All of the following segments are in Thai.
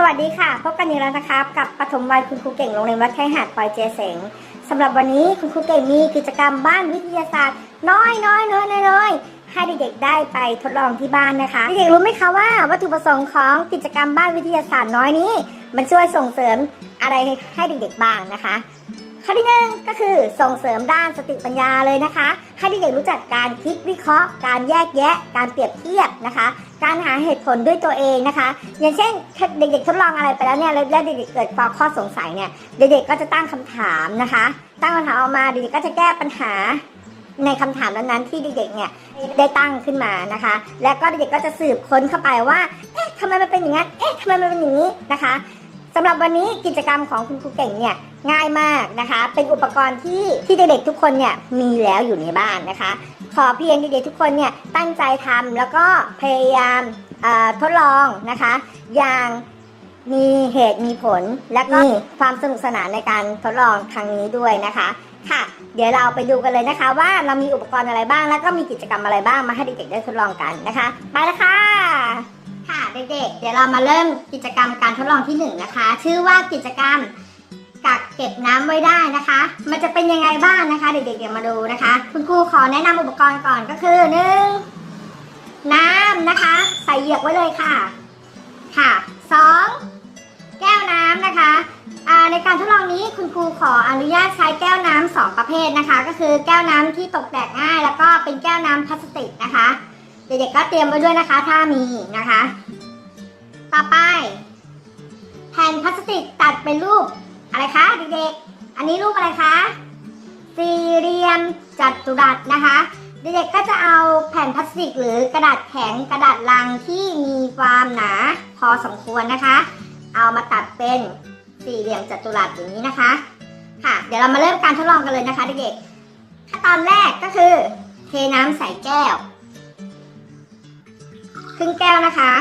สวัสดีค่ะพบกันอีกแล้วนะครับ กับปฐมวัยคุณครูเก่งโรงเรียนวัดไข้หาดปอยเจเสงสำหรับวันนี้คุณครูเก่งมีกิจกรรมบ้านวิทยาศาสตร์ น้อยน้อยน้อยน้อยน้อยให้เด็กๆได้ไปทดลองที่บ้านนะคะเด็กๆรู้ไหมคะว่าวัตถุประสงค์ของกิจกรรมบ้านวิทยาศาสตร์น้อยนี้ มันช่วยส่งเสริมอะไรให้เด็กๆบ้างนะคะ ข้อที่หนึ่งก็คือส่งเสริมด้านสติปัญญาเลยนะคะ ให้เด็กๆรู้จักการคิดวิเคราะห์ การแยกแยะ การเปรียบเทียบนะคะ การหาเหตุผลด้วยตัวเองนะคะ อย่างเช่นเด็กๆทดลองอะไรไปแล้วเนี่ยแล้วเด็กๆเกิดความข้อสงสัยเนี่ยเด็กๆก็จะตั้งคำถามนะคะ ตั้งคำถามออกมาเด็กๆก็จะแก้ปัญหาในคำถามนั้นๆที่เด็กๆเนี่ยได้ตั้งขึ้นมานะคะ และก็เด็กๆก็จะสืบค้นเข้าไปว่า เอ๊ะทำไมมันเป็นอย่างนั้น เอ๊ะทำไมมันเป็นอย่างนี้นะคะ สำหรับวันนี้กิจกรรมของคุณครูเก่งเนี่ยง่ายมากนะคะ เป็นอุปกรณ์ที่ที่เด็กๆทุกคนเนี่ยมีแล้วอยู่ในบ้านนะคะ ขอเพียงเด็กๆทุกคนเนี่ยตั้งใจทำแล้วก็พยายามทดลองนะคะ อย่างมีเหตุมีผลและก็มีความสนุกสนานในการทดลองครั้งนี้ด้วยนะคะ ค่ะ เดี๋ยวเราไปดูกันเลยนะคะ ว่าเรามีอุปกรณ์อะไรบ้าง แล้วก็มีกิจกรรมอะไรบ้างมาให้เด็กๆได้ทดลองกันนะคะ ไปและค่ะค่ะ เด็กๆ เดี๋ยวเรามาเริ่มกิจกรรมการทดลองที่หนึ่งนะคะ ชื่อว่ากิจกรรมกักเก็บน้ำไว้ได้นะคะ มันจะเป็นยังไงบ้างนะคะ เด็กๆเดี๋ยวมาดูนะคะ คุณครูขอแนะนำอุปกรณ์ก่อนก็คือหนึ่งน้ำนะคะ ใส่เหยือกไว้เลยค่ะ ค่ะสองแก้วน้ำนะคะในการทดลองนี้คุณครูขออนุญาตใช้แก้วน้ำสองประเภทนะคะ ก็คือแก้วน้ำที่ตกแตกง่าย แล้วก็เป็นแก้วน้ำพลาสติกนะคะ เด็กๆก็เตรียมไว้ด้วยนะคะ ถ้ามีนะคะ ต่อไป แผ่นพลาสติกตัดเป็นรูปอะไรคะเด็กๆ อันนี้รูปอะไรคะ สี่เหลี่ยมจัตุรัสนะคะ เด็กๆ ก็จะเอาแผ่นพลาสติกหรือกระดาษแข็งกระดาษลังที่มีความหนาพอสมควรนะคะ เอามาตัดเป็นสี่เหลี่ยมจัตุรัสอย่างนี้นะคะ ค่ะ เดี๋ยวเรามาเริ่มการทดลองกันเลยนะคะเด็กๆ ขั้นตอนแรกก็คือ เทน้ำใส่แก้ว ครึ่งแก้วนะคะ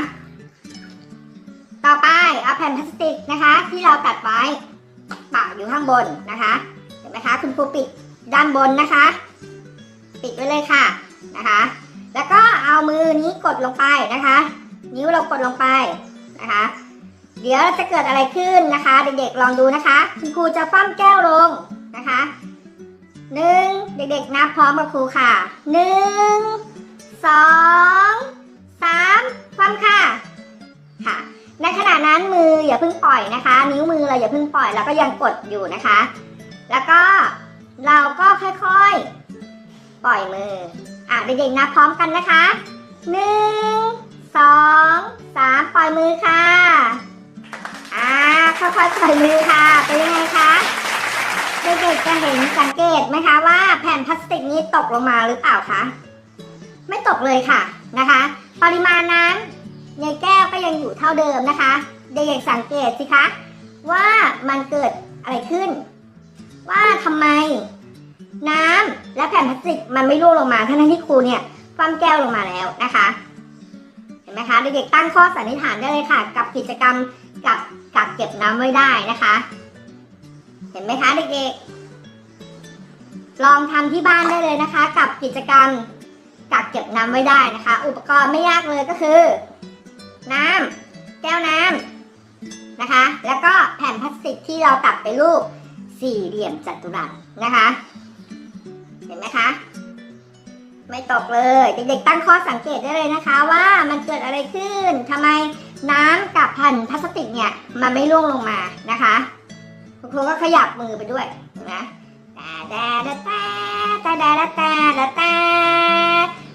ต่อไปเอาแผ่นพลาสติกนะคะ ที่เราตัดไว้ปะอยู่ข้างบนนะคะเห็นไหมคะ คุณครูปิดด้านบนนะคะ ปิดไว้เลยค่ะนะคะ แล้วก็เอามือนี้กดลงไปนะคะ นิ้วเรากดลงไปนะคะ เดี๋ยวจะเกิดอะไรขึ้นนะคะ เด็กๆลองดูนะคะ คุณครูจะฟั่มแก้วลงนะคะหนึ่งเด็กๆนับพร้อมกับครูค่ะหนึ่งสองสามฟั่มค่ะค่ะ ในขณะนั้นมืออย่าเพิ่งปล่อยนะคะ นิ้วมือเราอย่าเพิ่งปล่อยแล้วก็ยังกดอยู่นะคะ แล้วก็เราก็ค่อยๆ ปล่อยมืออะเด็กๆนับพร้อมกันนะคะหนึ่งสองสามปล่อยมือค่ะอ่าค่อยๆปล่อยมือค่ะเป็นยังไงคะเด็กๆจะเห็นสังเกตไหมคะว่าแผ่นพลาสติกนี้ตกลงมาหรือเปล่าคะไม่ตกเลยค่ะนะคะ ปริมาณน้ำ ในแก้วก็ยังอยู่เท่าเดิมนะคะเด็กๆสังเกตสิคะ ว่ามันเกิดอะไรขึ้น ว่าทำไม น้ำและแผ่นพลาสติกมันไม่ร่วงลงมาทั้งที่ครูเนี่ยคว่ำแก้วลงมาแล้วนะคะ เห็นไหมคะเด็กๆตั้งข้อสันนิษฐานได้เลยค่ะ กับกิจกรรมกับกักเก็บน้ำไว้ได้นะคะ เห็นไหมคะเด็กๆลองทำที่บ้านได้เลยนะคะ กับกิจกรรมกักเก็บน้ำไว้ได้นะคะ อุปกรณ์ไม่ยากเลยก็คือ น้ำแก้วน้ำนะคะ แล้วก็แผ่นพลาสติกที่เราตัดเป็นรูปสี่เหลี่ยมจัตุรัสนะคะ เห็นไหมคะ ไม่ตกเลย เด็กๆตั้งข้อสังเกตได้เลยนะคะ ว่ามันเกิดอะไรขึ้นทำไมน้ำกับแผ่นพลาสติกเนี่ยมันไม่ร่วงลงมานะคะคุณครูก็ขยับมือไปด้วยนไหมแต่แต่แต่แต่แต่แต่แต่แต่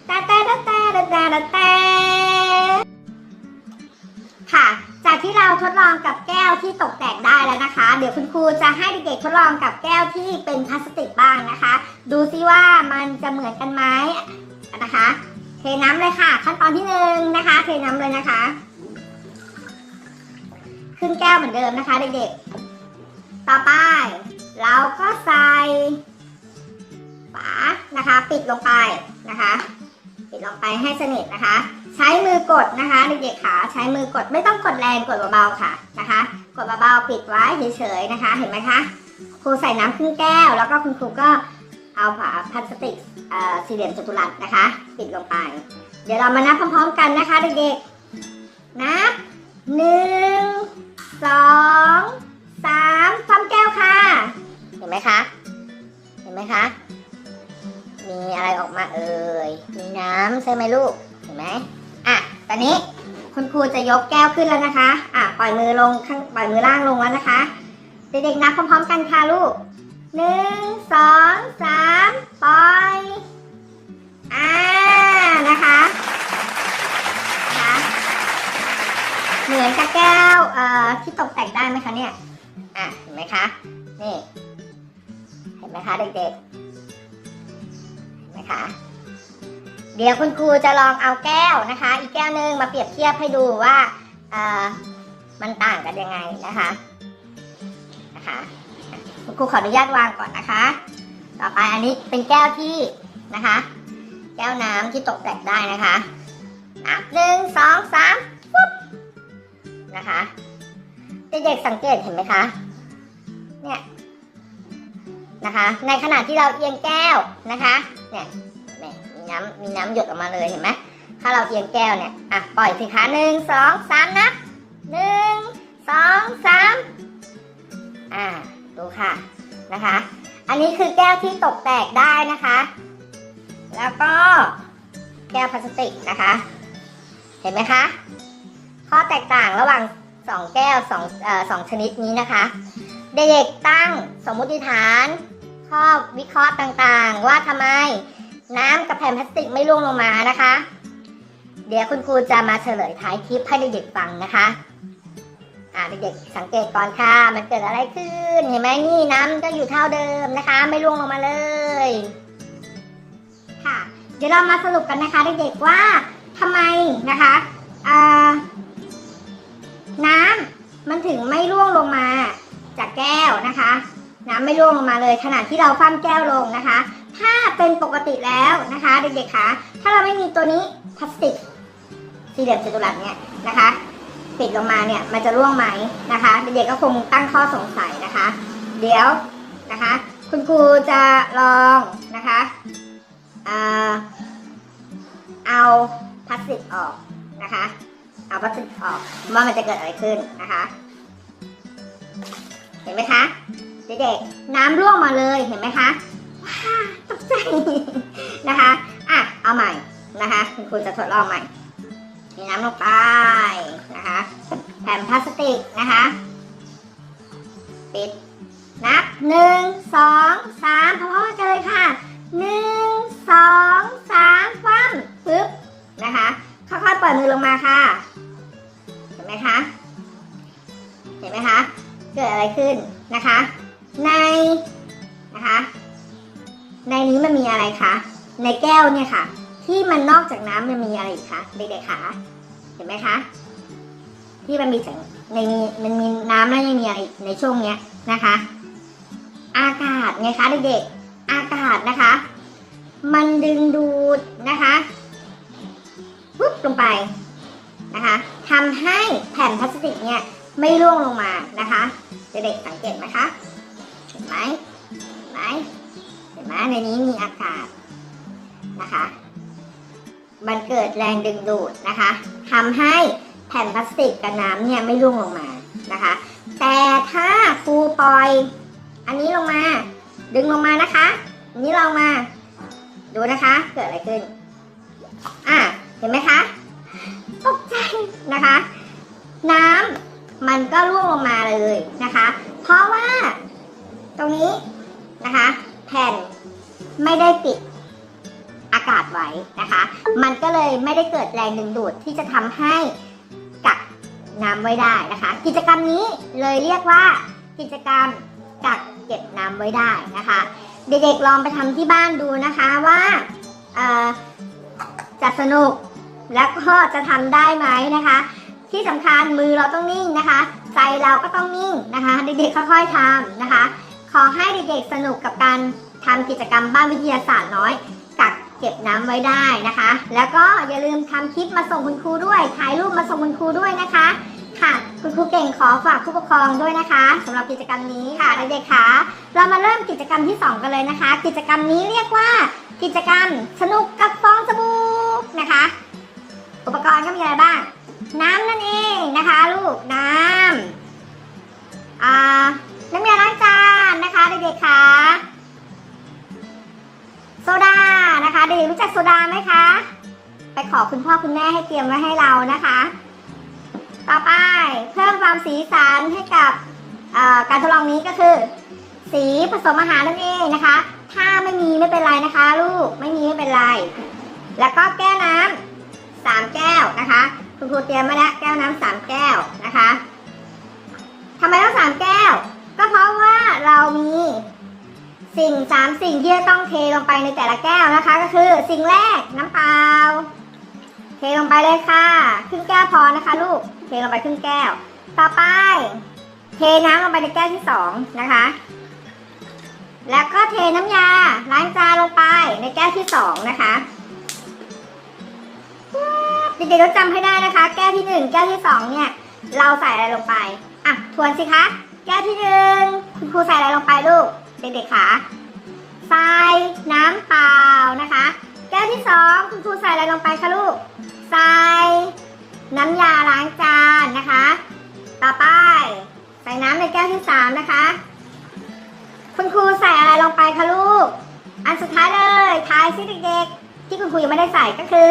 แต่แต่แต่แต่แต่แต่แต่ ค่ะ จากที่เราทดลองกับแก้วที่ตกแตกได้แล้วนะคะ เดี๋ยวคุณครูจะให้เด็กๆทดลองกับแก้วที่เป็นพลาสติกบ้างนะคะ ดูซิว่ามันจะเหมือนกันไหมนะคะ เทน้ำเลยค่ะ ขั้นตอนที่หนึ่งนะคะ เทน้ำเลยนะคะ ขึ้นแก้วเหมือนเดิมนะคะเด็กๆ ต่อไป เราก็ใส่ฝานะคะ ปิดลงไปนะคะ ปิดลงไปให้สนิทนะคะ ใช้มือกดนะคะเด็กๆขาใช้มือกดไม่ต้องกดแรงกดเบาๆค่ะนะคะ กดเบาๆปิดไว้เฉยๆนะคะ เห็นไหมคะครูใส่น้ำครึ่งแก้ว แล้วก็คุณครูก็เอาฝาพลาสติกอ่อสี่เหลี่ยมจัตุรัสนะคะ ปิดลงไป เดี๋ยวเรามานับพร้อมๆกันนะคะเด็กๆนับหนึ่งสองสามความแก้วค่ะ เห็นไหมคะ เห็นไหมคะ มีอะไรออกมาเอ่ยมีน้ำใช่ไหมลูก เห็นไหม ตอนนี้คุณครูจะยกแก้วขึ้นแล้วนะคะ อะปล่อยมือลงข้างปล่อยมือล่างลงแล้วนะคะ เด็กๆนับพร้อมๆกันค่ะลูกหนึ่งสองสามปล่อยอ่านะคะนะคะเหมือนกับแก้วเอ่อที่ตกแต่งได้ไหมคะเนี่ยอะเห็นไหมคะนี่เห็นไหมคะเด็กๆเห็นไหมคะ เดี๋ยวคุณครูจะลองเอาแก้วนะคะ อีกแก้วหนึ่งมาเปรียบเทียบให้ดูว่าเอ่อมันต่างกันยังไงนะคะนะคะคุณครูขออนุญาตวางก่อนนะคะ ต่อไปอันนี้เป็นแก้วที่นะคะ แก้วน้ำที่ตกแต่งได้นะคะนับหนึ่งสองสามปุ๊บนะคะเด็กๆสังเกตเห็นไหมคะเนี่ยนะคะ ในขณะที่เราเอียงแก้วนะคะเนี่ย นี่ยมีน้ำมีน้ำหยดออกมาเลยเห็นไหมถ้าเราเอียงแก้วเนี่ยอะปล่อยสิคะหนึ่งสองสามนับหนึ่งสองสามอ่าดูค่ะนะคะ อันนี้คือแก้วที่ตกแตกได้นะคะ แล้วก็แก้วพลาสติกนะคะ เห็นไหมคะ ข้อแตกต่างระหว่างสองแก้วสองเอ่อสองชนิดนี้นะคะ เด็กๆตั้งสมมุติฐาน ข้อวิเคราะห์ต่างๆ ว่าทำไม น้ำกับแผ่นพลาสติกไม่ร่วงลงมานะคะ เดี๋ยวคุณครูจะมาเฉลยท้ายคลิปให้เด็กๆฟังนะคะ อ่าเด็กๆสังเกตก่อนค่ะ มันเกิดอะไรขึ้น เห็นไหมนี่น้ำก็อยู่เท่าเดิมนะคะ ไม่ร่วงลงมาเลย ค่ะ เดี๋ยวเรามาสรุปกันนะคะเด็กๆว่าทำไมนะคะอ่าน้ำมันถึงไม่ร่วงลงมาจากแก้วนะคะ น้ำไม่ร่วงลงมาเลยขณะที่เราคว่ำแก้วลงนะคะ เป็นปกติแล้วนะคะเด็กๆคะถ้าเราไม่มีตัวนี้พลาสติกสี่เหลี่ยมจัตุรัสเนี่ยนะคะปิดลงมาเนี่ยมันจะร่วงไหมนะคะเด็กๆก็คงตั้งข้อสงสัยนะคะ เดี๋ยวนะคะ คุณครูจะลองนะคะเออเอาพลาสติกออกนะคะ เอาพลาสติกออกว่ามันจะเกิดอะไรขึ้นนะคะ เห็นไหมคะเด็กๆน้ำร่วงมาเลยเห็นไหมคะ ตกใจนะคะ อะ เอาใหม่นะคะ คุณครูจะทดลองใหม่มีน้ำลงไปนะคะ แผ่นพลาสติกนะคะ ปิด นับหนึ่งสองสามพร้อมๆกันเลยค่ะหนึ่งสองสามฟั่มปึ๊บนะคะค่อยๆปล่อยมือลงมาค่ะ เห็นไหมคะ เห็นไหมคะ เกิดอะไรขึ้นนะคะ ในนะคะ ในนี้มันมีอะไรคะ ในแก้วเนี่ยค่ะ ที่มันนอกจากน้ำมันมีอะไรอีกคะเด็กๆคะเห็นไหมคะ ที่มันมีแสงในมีมันมีน้ำแล้วยังมีอะไรอีกในช่วงเนี้ยนะคะ อากาศไงคะเด็กๆอากาศนะคะ มันดึงดูดนะคะปุ๊บลงไปนะคะทำให้แผ่นพลาสติกเนี่ยไม่ร่วงลงมานะคะ เด็กๆสังเกตไหมคะ ในนี้มีอากาศนะคะ มันเกิดแรงดึงดูดนะคะทำให้แผ่นพลาสติกกับน้ำเนี่ยไม่ร่วงลงมานะคะ แต่ถ้าครูปล่อย อันนี้ลงมา ดึงลงมานะคะอันนี้ลงมา ดูนะคะ เกิดอะไรขึ้น อะเห็นไหมคะตกใจนะคะ น้ำมันก็ร่วงลงมาเลยนะคะ เพราะว่าตรงนี้นะคะ แผ่น ไม่ได้ปิดอากาศไว้นะคะ มันก็เลยไม่ได้เกิดแรงดึงดูดที่จะทำให้กักน้ำไว้ได้นะคะ กิจกรรมนี้เลยเรียกว่ากิจกรรมกักเก็บน้ำไว้ได้นะคะ เด็กๆลองไปทำที่บ้านดูนะคะว่าจะสนุกและก็จะทำได้ไหมนะคะ ที่สำคัญมือเราต้องนิ่งนะคะ ใจเราก็ต้องนิ่งนะคะ เด็กๆค่อยๆทำนะคะ ขอให้เด็กๆสนุกกับการ ทำกิจกรรมบ้านวิทยาศาสตร์น้อยกักเก็บน้ำไว้ได้นะคะ แล้วก็อย่าลืมทำคลิปมาส่งคุณครูด้วยถ่ายรูปมาส่งคุณครูด้วยนะคะ ค่ะคุณครูเก่งขอฝากผู้ปกครองด้วยนะคะสำหรับกิจกรรมนี้ค่ะเด็กๆคะเรามาเริ่มกิจกรรมที่ 2 กันเลยนะคะ กิจกรรมนี้เรียกว่ากิจกรรมสนุกกับฟองสบู่นะคะ อุปกรณ์ก็มีอะไรบ้าง น้ำนั่นเองนะคะลูกน้ำอ่าน้ำยาล้างจานนะคะเด็กๆค่ะ โซดานะคะเด็กๆรู้จักโซดาไหมคะ ไปขอคุณพ่อคุณแม่ให้เตรียมไว้ให้เรานะคะ ต่อไปเพิ่มความสีสันให้กับการทดลองนี้ก็คือ สีผสมอาหารนั่นเองนะคะ ถ้าไม่มีไม่เป็นไรนะคะ ลูกไม่มีไม่เป็นไร แล้วก็แก้วน้ำสามแก้วนะคะคุณครูเตรียมมาแล้วแก้วน้ำสามแก้วนะคะทำไมต้องสามแก้ว ก็เพราะว่าเรามี สิ่งสามสิ่งที่จะต้องเทลงไปในแต่ละแก้วนะคะ ก็คือสิ่งแรกน้ำเปล่าเทลงไปเลยค่ะครึ่งแก้วพอนะคะ ลูกเทลงไปครึ่งแก้ว ต่อไป เทน้ำลงไปในแก้วที่สองนะคะ แล้วก็เทน้ำยาล้างจานลงไปในแก้วที่สองนะคะเด็กๆต้องจำให้ได้นะคะ แก้วที่หนึ่งแก้วที่สองเนี่ย เราใส่อะไรลงไปอะทวนสิคะ แก้วที่หนึ่งคุณครูใส่อะไรลงไปลูก เด็กๆคะใส่น้ำเปล่านะคะ แก้วที่สองคุณครูใส่อะไรลงไปคะลูกใส่น้ำยาล้างจานนะคะ ต่อไปใส่น้ำในแก้วที่สามนะคะ คุณครูใส่อะไรลงไปคะลูก อันสุดท้ายเลยทายซิเด็กๆที่คุณครูยังไม่ได้ใส่ก็คือ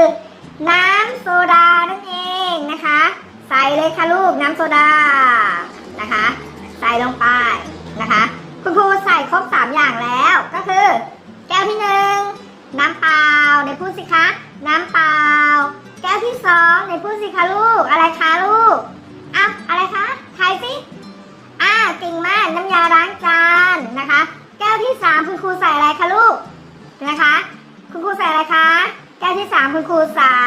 น้ำโซดานั่นเองนะคะ ใส่เลยค่ะลูกน้ำโซดานะคะ ใส่ลงไปนะคะ คุณครูใส่ครบสามอย่างแล้วก็คือ แก้วที่หนึ่งน้ำเปล่าในพูดสิคะ น้ำเปล่า แก้วที่สองในพูดสิคะลูก อะไรคะลูกอะอะไรคะทายสิอ่าเก่งมากน้ำยาล้างจานนะคะ แก้วที่สามคุณครูใส่อะไรคะลูกนะคะ คุณครูใส่อะไรคะ แก้วที่สามคุณครูใส่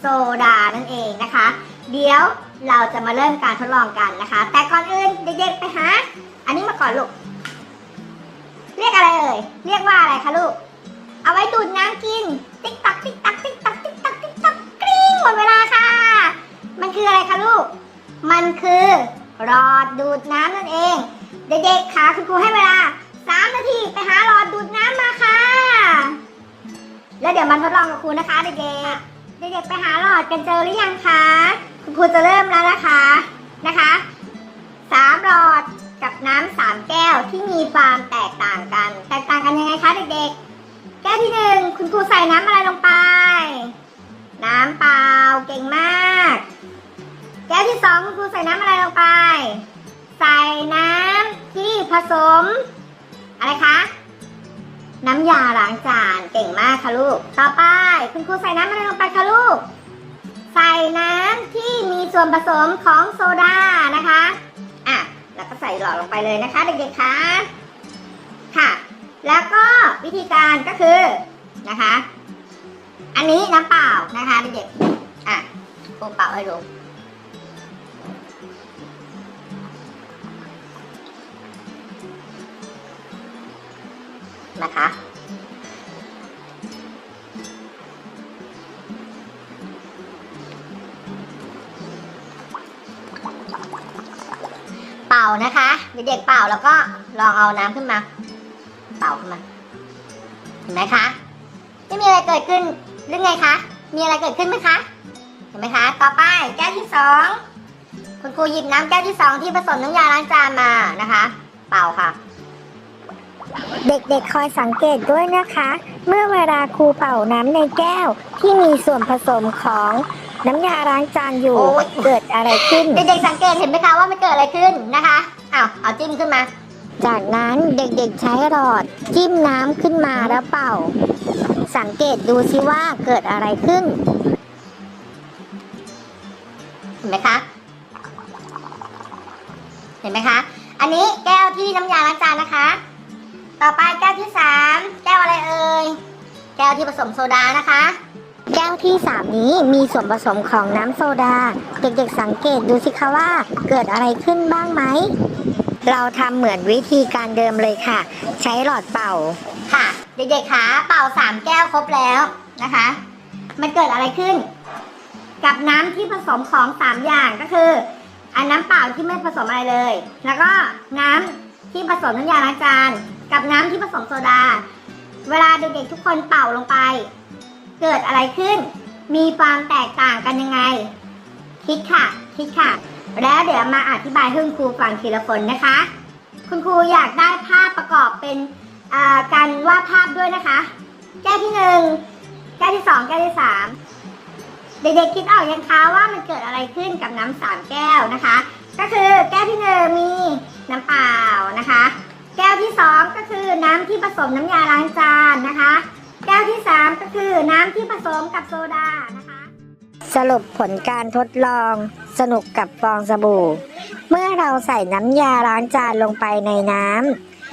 โซดานั่นเองนะคะ เดี๋ยวเราจะมาเริ่มการทดลองกันนะคะ แต่ก่อนอื่นเด็กๆไปหาอันนี้ ก่อนลูก เรียกอะไรเอ่ย เรียกว่าอะไรคะลูก เอาไว้ดูดน้ำกิน ติ๊กตักติ๊กตักติ๊กตักติ๊กตักติ๊กตักกริ๊งหมดเวลาค่ะ มันคืออะไรคะลูก มันคือหลอดดูดน้ำนั่นเอง เด็กๆค่ะคุณครูให้เวลา3นาทีไปหาหลอดดูดน้ำมาค่ะ แล้วเดี๋ยวมาทดลองกับครูนะคะเด็กๆ เด็กๆไปหาหลอดกันเจอหรือยังคะ คุณครูจะเริ่มแล้วนะคะ นะคะสามหลอด กับน้ำสามแก้วที่มีความแตกต่างกัน แตกต่างกันยังไงคะเด็กๆ แก้วที่หนึ่งคุณครูใส่น้ำอะไรลงไป น้ำเปล่าเก่งมาก แก้วที่สองคุณครูใส่น้ำอะไรลงไป ใส่น้ำที่ผสม อะไรคะน้ำยาล้างจานเก่งมากค่ะลูก ต่อไป คุณครูใส่น้ำอะไรลงไปคะลูก ใส่น้ำที่มีส่วนผสมของโซดานะคะ อะ แล้วก็ใส่หลอดลงไปเลยนะคะ เด็กๆคะค่ะ แล้วก็วิธีการก็คือนะคะ อันนี้น้ำเปล่านะคะเด็กๆอะครูเป่าให้ดูนะคะานะคะเด็กๆเป่าแล้วก็ลองเอาน้ำขึ้นมา เป่าขึ้นมา เห็นไหมคะไม่มีอะไรเกิดขึ้นหรือไงคะ มีอะไรเกิดขึ้นไหมคะ เห็นไหมคะ ต่อไปแก้วที่สองคุณครูหยิบน้ำแก้วที่สองที่ผสมน้ำยาล้างจานมานะคะ เป่าค่ะ เด็กๆคอยสังเกตด้วยนะคะ เมื่อเวลาครูเป่าน้ำในแก้วที่มีส่วนผสมของ น้ำยาล้างจานอยู่ โอ้ยเกิดอะไรขึ้น เด็กๆสังเกตเห็นไหมคะว่ามันเกิดอะไรขึ้นนะคะอ้าวเอาจิ้มขึ้นมา จากนั้นเด็กๆใช้หลอดจิ้มน้ำขึ้นมาแล้วเป่า สังเกตดูซิว่าเกิดอะไรขึ้น เห็นไหมคะ เห็นไหมคะ อันนี้แก้วที่น้ำยาล้างจานนะคะ ต่อไปแก้วที่สามแก้วอะไรเอ่ย แก้วที่ผสมโซดานะคะ แก้วที่สามนี้มีส่วนผสมของน้ำโซดา เด็กๆสังเกตดูสิคะว่าเกิดอะไรขึ้นบ้างไหม เราทำเหมือนวิธีการเดิมเลยค่ะ ใช้หลอดเป่า ค่ะ เด็กๆคะเป่าสามแก้วครบแล้วนะคะ มันเกิดอะไรขึ้น กับน้ำที่ผสมของสามอย่างก็คืออันน้ำเปล่าที่ไม่ผสมอะไรเลย แล้วก็น้ำที่ผสมน้ำยาล้างจานกับน้ำที่ผสมโซดา เวลาเด็กๆทุกคนเป่าลงไป เกิดอะไรขึ้น มีความแตกต่างกันยังไง คิดค่ะ คิดค่ะ แล้วเดี๋ยวมาอธิบายให้คุณครูฟังทีละคนนะคะ คุณครูอยากได้ภาพประกอบเป็นการวาดภาพด้วยนะคะ แก้วที่หนึ่งแก้วที่สองแก้วที่สามเด็กๆคิดออกยังคะว่ามันเกิดอะไรขึ้นกับน้ำสามแก้วนะคะ ก็คือแก้วที่หนึ่งมีน้ำเปล่านะคะ แก้วที่สองก็คือน้ำที่ผสมน้ำยาล้างจานนะคะ แก้วที่สามก็คือน้ำที่ผสมกับโซดานะคะ สรุปผลการทดลองสนุกกับฟองสบู่ เมื่อเราใส่น้ำยาล้างจานลงไปในน้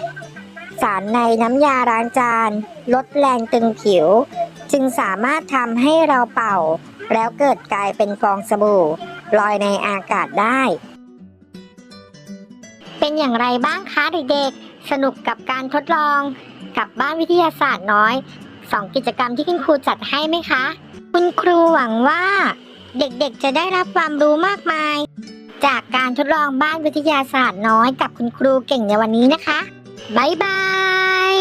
ำสารในน้ำยาล้างจานลดแรงตึงผิว จึงสามารถทำให้เราเป่า แล้วเกิดกลายเป็นฟองสบู่ลอยในอากาศได้ เป็นอย่างไรบ้างคะเด็กๆ สนุกกับการทดลองกับบ้านวิทยาศาสตร์น้อย สองกิจกรรมที่คุณครูจัดให้ไหมคะ คุณครูหวังว่า เด็กๆจะได้รับความรู้มากมาย จากการทดลองบ้านวิทยาศาสตร์น้อยกับคุณครูเก่งในวันนี้นะคะ บ๊ายบาย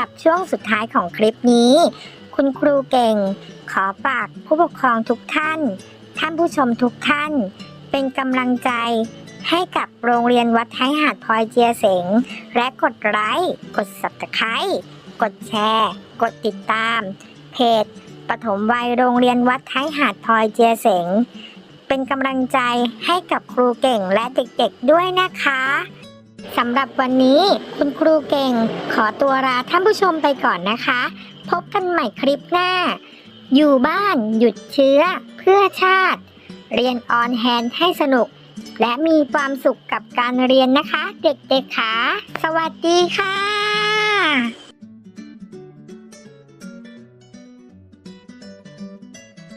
หรับช่วงสุดท้ายของคลิปนี้ คุณครูเก่ง ขอฝากผู้ปกครองทุกท่าน ท่านผู้ชมทุกท่าน เป็นกำลังใจให้กับโรงเรียนวัดไทยหาดพลอยเจียเสง และกดไลค์กด subscribe กดแชร์ กดติดตาม เพจปฐมวัยโรงเรียนวัดไทยหาดพลอยเจียเสง เป็นกำลังใจให้กับครูเก่งและเด็กๆด้วยนะคะ สำหรับวันนี้คุณครูเก่งขอตัวลาท่านผู้ชมไปก่อนนะคะ พบกันใหม่คลิปหน้า อยู่บ้านหยุดเชื้อเพื่อชาติ เรียนออนแฮนให้สนุก และมีความสุขกับการเรียนนะคะ เด็กๆค่ะสวัสดีค่ะ